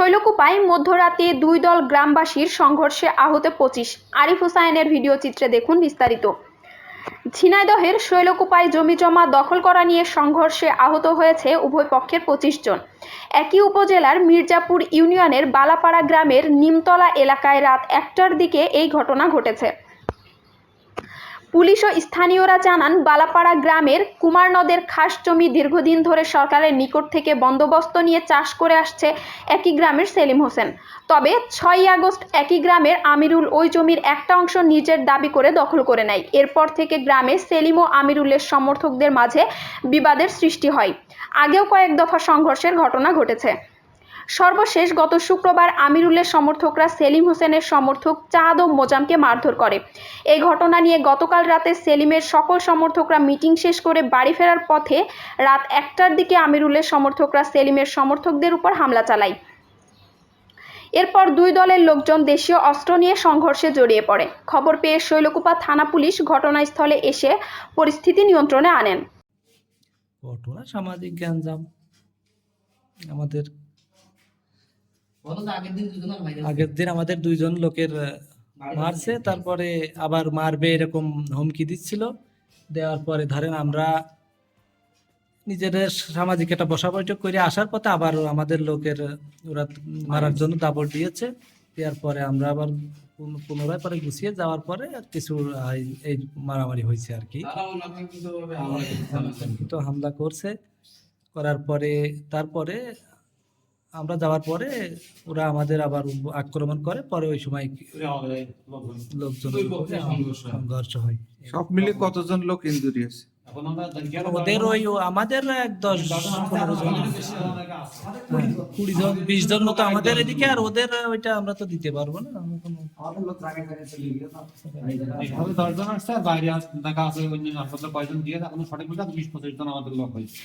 শৈলকুপায় মধ্যরাতে দুই দল গ্রামবাসীর সংঘর্ষে আহত পঁচিশ। আরিফ হুসাইনের ভিডিও চিত্রে দেখুন বিস্তারিত। ঝিনাইদহের শৈলকুপায় জমি জমা দখল করা নিয়ে সংঘর্ষে আহত হয়েছে উভয় পক্ষের পঁচিশ জন। একই উপজেলার মির্জাপুর ইউনিয়নের বালাপাড়া গ্রামের নিমতলা এলাকায় রাত একটার দিকে এই ঘটনা ঘটেছে। পুলিশ ও স্থানীয়রা জানান, বালাপাড়া গ্রামের কুমার নদের খাস জমি দীর্ঘদিন ধরে সরকারের নিকট থেকে বন্দোবস্ত নিয়ে চাষ করে আসছে একই গ্রামের সেলিম হোসেন। তবে ছয়ই আগস্ট একই গ্রামের আমিরুল ওই জমির একটা অংশ নিজের দাবি করে দখল করে নেয়। এরপর থেকে গ্রামে সেলিম ও আমিরুলের সমর্থকদের মাঝে বিবাদের সৃষ্টি হয়। আগেও কয়েক দফা সংঘর্ষের ঘটনা ঘটেছে। সর্বশেষ গত শুক্রবার আমিরুলের সমর্থকরা সেলিম হোসেনের সমর্থক চাঁদ ও মোজামকে মারধর করে। এই ঘটনা নিয়ে গতকাল রাতে সেলিমের সকল সমর্থকরা মিটিং শেষ করে বাড়ি ফেরার পথে রাত একটার দিকে আমিরুলের সমর্থকরা সেলিমের সমর্থকদের উপর হামলা চালায়। এরপর দুই দলের লোকজন দেশীয় অস্ত্র নিয়ে সংঘর্ষে জড়িয়ে পড়ে। খবর পেয়ে শৈলকুপা থানা পুলিশ ঘটনাস্থলে এসে পরিস্থিতি নিয়ন্ত্রণে আনেন। ঘটনা সামাজিক জ্ঞানজাম আমাদের আগের দিন আমাদের দুইজন লোকের মারছে তারপরে আবার মারবে এরকম হুমকি দিচ্ছিল। দেওয়ার পরে ধরেন আমরা নিজেদের সামাজিক একটা বসা বৈঠক করে আসার পথে আবার আমাদের লোকের ওরা মারার জন্য দাবর দিয়েছে। দেওয়ার পরে আমরা আবার পুনরায় পরে গুছিয়ে যাওয়ার পরে কিছু এই- এই মারামারি হয়েছে আর কি। তো হামলা করছে। করার পরে তারপরে আমরা যাওয়ার পরে ওরা আমাদের আবার আক্রমণ করে পরে ওই সময় লোকজন। সংঘর্ষ হয়। সব মিলে কতজন লোক ইনজুরি আছে ওদের ওই আমাদের এক দশ পনেরো জন। হ্যাঁ, কুড়ি জন বিশ জন মতো আমাদের এদিকে আর ওদের ওইটা আমরা তো দিতে পারব না। এভাবে দশজন আসছে বাইরে দেখা আছে অন্য হাসপাতালে কয়জন দিয়ে এখনও সঠিক বিশ পঁচিশ জন আমাদের লোক হয়েছে।